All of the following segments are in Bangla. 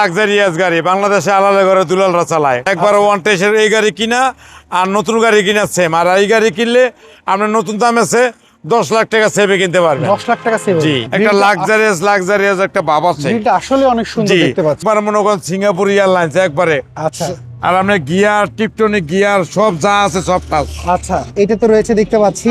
লাক্সারিয়াস গাড়ি। বাংলাদেশে আলাদা করে দুলালরা চালায়। একবার ওয়ান টেসের এই গাড়ি কিনা আর নতুন গাড়ি কিনা সেম আর এই গাড়ি কিনলে আপনার নতুন দাম আছে দশ লাখ টাকা সেভে কিনতে পারবেন। দশ লাখ টাকা সেভ জি একটা লাক্সারিয়াস লাক্সারিয়াস একটা আসলে অনেক সুন্দর জি দেখতে পাচ্ছি। একবার মনে করেন সিঙ্গাপুর এয়ারলাইন্স একবারে। আচ্ছা। আর গিয়ার টিপটনিক গিয়ার সব যা আছে সব আচ্ছা এটা তো রয়েছে দেখতে পাচ্ছি।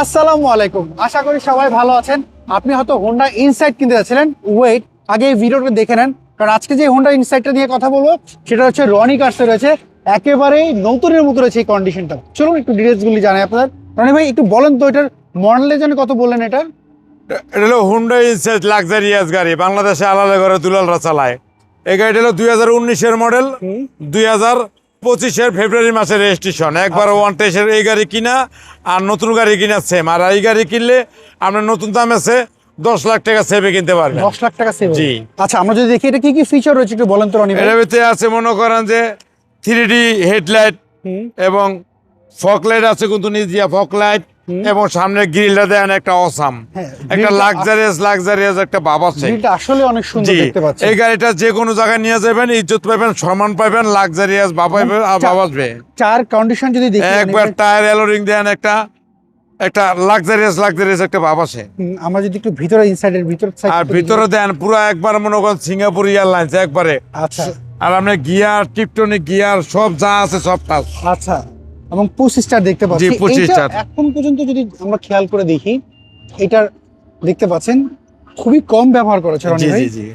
আসসালামু আলাইকুম। আশা করি সবাই ভালো আছেন। আপনি হয়তো হোন্ডা ইনসাইট কিনতে যাচ্ছিলেন। ওয়েট আগে এই ভিডিওটা দেখে নেন। কারণ আজকে যে হোন্ডা ইনসাইটটা নিয়ে কথা বলব সেটা হচ্ছে রনি কার্সে রয়েছে। একেবারেই নতুনের মতো রয়েছে এই কন্ডিশনটা চলুন একটু ডিটেলস গুলি জানাই আপনাদের। রনি ভাই একটু বলেন তো এটার মডেলের জন্য কত বললেন এটা? এটা হলো হুন্ডা ইনসেট লাক্সারিয়াস গাড়ি বাংলাদেশে আলাদা করে দুলালরা চালায়। এই গাড়িটা হলো দুই হাজার উনিশের মডেল দুই হাজার পঁচিশের ফেব্রুয়ারি মাসের রেজিস্ট্রেশন একবার ওয়ান টেসের এই গাড়ি কিনা আর নতুন গাড়ি কিনা সেম আর এই গাড়ি কিনলে আপনার নতুন দাম আছে দশ লাখ টাকা সেভে কিনতে পারবেন। দশ লাখ টাকা সেভ জি। আচ্ছা আমরা যদি দেখি এটা কি কি ফিচার রয়েছে একটু বলেন তো ভাই। ভিতরে আছে মনে করেন যে থ্রি ডি হেডলাইট এবং ফক লাইট আছে কিন্তু নিজিয়া ফক লাইট এবং সামনে গ্রিলটা দেন একটা অসাম হ্যাঁ, একটা লাক্সারিয়াস লাক্সারিয়াস একটা ভাব আছে। আসলে অনেক সুন্দর দেখতে পাচ্ছি। এই গাড়িটা যে কোনো জায়গায় নিয়ে যাবেন ইজ্জত পাবেন সম্মান পাবেন লাক্সারিয়াস পাবেন আর ভাব আসবে। চার কন্ডিশন যদি দেখি একবার টায়ার এলোরিং দেন একটা একটা লাক্সারিয়াস লাক্সারিয়াস একটা ভাব আছে। আমরা যদি একটু ভিতরে ইনসাইডের ভিতর আর ভিতরে দেন পুরো একবার মনে করেন সিঙ্গাপুর এয়ারলাইন্স একবারে। আচ্ছা। আর আপনার গিয়ার টিপটনিক গিয়ার সব যা আছে সব কাজ আচ্ছা। এবং পুশ স্টার দেখতে পাচ্ছি। জি, push এইটা এখন পর্যন্ত যদি আমরা খেয়াল করে দেখি এটার দেখতে পাচ্ছেন খুবই কম ব্যবহার করেছে রনি ভাই। জি জি।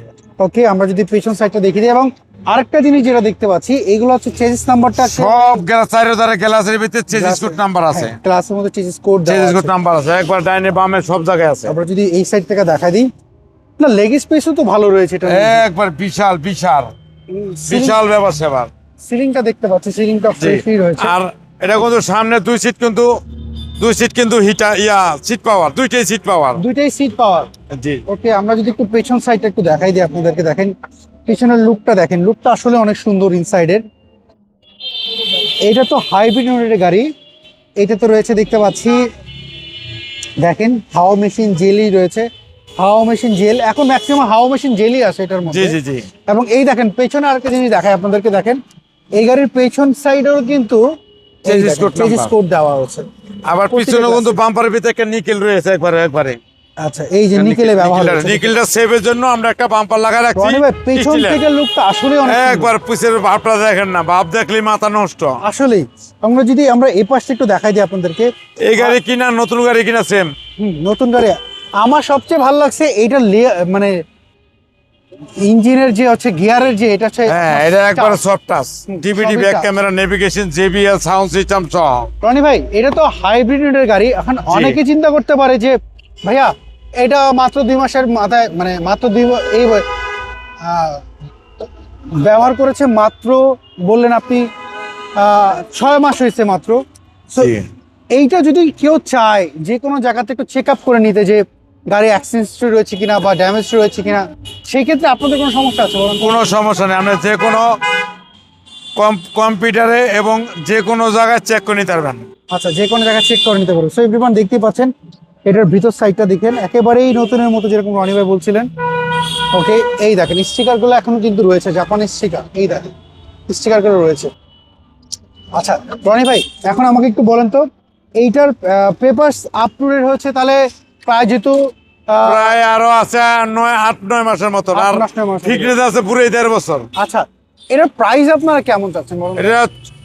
ওকে আমরা যদি পেছন সাইডটা দেখি দিই এবং আরেকটা জিনিস যেটা দেখতে পাচ্ছি এগুলো হচ্ছে চেজিস নাম্বারটা সব গ্লাস চারি ধারে গ্লাসের ভিতরে চেজিস কোড নাম্বার আছে। ক্লাসের মধ্যে chassis code chassis code number আছে। একবার ডাইনে বামে সব জায়গায় আছে। আমরা যদি এই সাইড থেকে দেখা দিই না লেগ স্পেসও তো ভালো রয়েছে এটা একবার বিশাল বিশাল। বিশাল ব্যাপার সেবার। সিলিংটা দেখতে পাচ্ছি সিলিংটা ফ্রেশই রয়েছে। আর এটা কিন্তু সামনে দুই সিট কিন্তু দুই সিট কিন্তু হিটা ইয়া সিট পাওয়ার দুইটাই সিট পাওয়ার দুইটাই সিট পাওয়ার জি। ওকে আমরা যদি একটু পেছন সাইডটা একটু দেখাই দিই আপনাদেরকে দেখেন। পেছনের লুকটা দেখেন। লুকটা আসলে অনেক সুন্দর ইনসাইডের এটা তো হাইব্রিড ইউনিটের গাড়ি। এটা তো রয়েছে দেখতে পাচ্ছি। দেখেন হাওয়া মেশিন জেলই রয়েছে। হাওয়া মেশিন জেল এখন ম্যাক্সিমাম হাওয়া মেশিন জেলই আছে এটার মধ্যে। জি জি এবং এই দেখেন পেছনে আরেকটা জিনিস দেখায় আপনাদেরকে দেখেন। এই গাড়ির পেছন সাইডেও কিন্তু number। কোড দেওয়া হচ্ছে আবার পিছনে কিন্তু বাম্পারের ভিতরে একটা নিকেল রয়েছে একবারে একবারে। আচ্ছা এই যে নিকেলে ব্যবহার নিকেলটা সেভের জন্য আমরা একটা বাম্পার লাগা রাখছি। পেছন থেকে লুকটা আসলে অনেক একবার পিছের ভাবটা দেখেন না ভাব দেখলে মাথা নষ্ট। আসলেই। আমরা যদি আমরা এই পাশটা একটু দেখাই দিই আপনাদেরকে। এই গাড়ি কিনা নতুন গাড়ি কিনা সেম নতুন গাড়ি। আমার সবচেয়ে ভালো লাগছে এইটার লে- মানে ইঞ্জিনের যে হচ্ছে গিয়ারের যে এটা হচ্ছে হ্যাঁ এটা একবারে soft touch DVD back camera navigation JBL sound system সহ রনি ভাই এটা তো হাইব্রিডের গাড়ি। এখন অনেকে চিন্তা করতে পারে যে ভাইয়া এটা মাত্র দুই মাসের মাথায় মানে মাত্র দুই এই ব্যবহার করেছে মাত্র বললেন আপনি ছয় মাস হয়েছে মাত্র। এইটা যদি কেউ চায় যে কোনো জায়গাতে একটু চেক আপ করে নিতে যে গাড়ি অ্যাক্সিডেন্ট রয়েছে কিনা বা ড্যামেজ রয়েছে কিনা সেই ক্ষেত্রে আপনাদের কোনো সমস্যা আছে কোনো সমস্যা নেই আমরা যে কোনো কম্পিউটারে এবং যে কোনো জায়গায় চেক করে নিতে পারবেন। আচ্ছা যে কোনো জায়গায় চেক করে নিতে পারব সো এভরিওয়ান দেখতেই পাচ্ছেন এটার ভিতর সাইডটা দেখেন একেবারেই নতুনের মতো যেরকম রনি ভাই বলছিলেন। ওকে এই দেখেন স্টিকারগুলো এখনও কিন্তু রয়েছে জাপানি স্টিকার এই দেখেন স্টিকারগুলো রয়েছে। আচ্ছা রনি ভাই এখন আমাকে একটু বলেন তো এইটার পেপারস আপ টু ডেট হচ্ছে তাহলে প্রায় যেহেতু আহ, প্রায় আরও আছে নয় আট নয় মাসের মতো আর। আছে পুরো দেড় বছর। আচ্ছা এটার প্রাইস আপনারা কেমন চাচ্ছেন এটা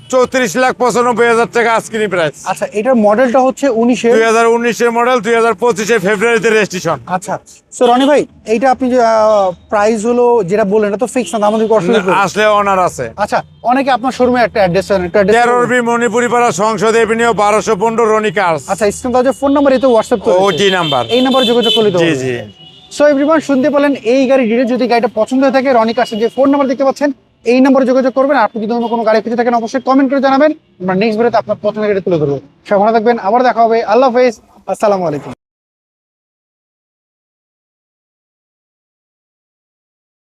চৌত্রিশ লাখ পঁচানব্বই হাজার টাকা আজকের প্রাইস আচ্ছা এটার মডেলটা হচ্ছে উনিশের? দুই হাজার উনিশের মডেল দুই হাজার পঁচিশে ফেব্রুয়ারিতে রেজিস্ট্রেশন আচ্ছা সো রনি ভাই এইটা আপনি প্রাইস হলো যেটা বললেন এটা তো ফিক্স না আমাদের আসলে অনার আছে। আচ্ছা অনেকে আপনার শোরুমে একটা অ্যাড্রেস একটা অ্যাড্রেস তেরোর বি মণিপুরি পাড়া সংসদ এভিনিউ বারোশো পনেরো রনি কার্স আচ্ছা স্ক্রিন তার ফোন নাম্বার এতে হোয়াটসঅ্যাপ তো ওটি নাম্বার এই নাম্বারে যোগাযোগ করলে তো জি জি। সো এভরিওয়ান শুনতে পেলেন এই গাড়ি ডিটেল যদি গাড়িটা পছন্দ হয়ে থাকে রনি যে ফোন নাম্বার দেখতে পাচ্ছেন এই নম্বরে যোগাযোগ করবেন। আপনি যদি অন্য কোনো গাড়ি খুঁজে থাকেন, অবশ্যই কমেন্ট করে জানাবেন। আমরা নেক্সট ভিডিওতে আপনার প্রথমে গাড়ি তুলে ধরবো। সবাই ভালো থাকবেন। আবার দেখা হবে। আল্লাহ হাফেজ। আসসালামু আলাইকুম।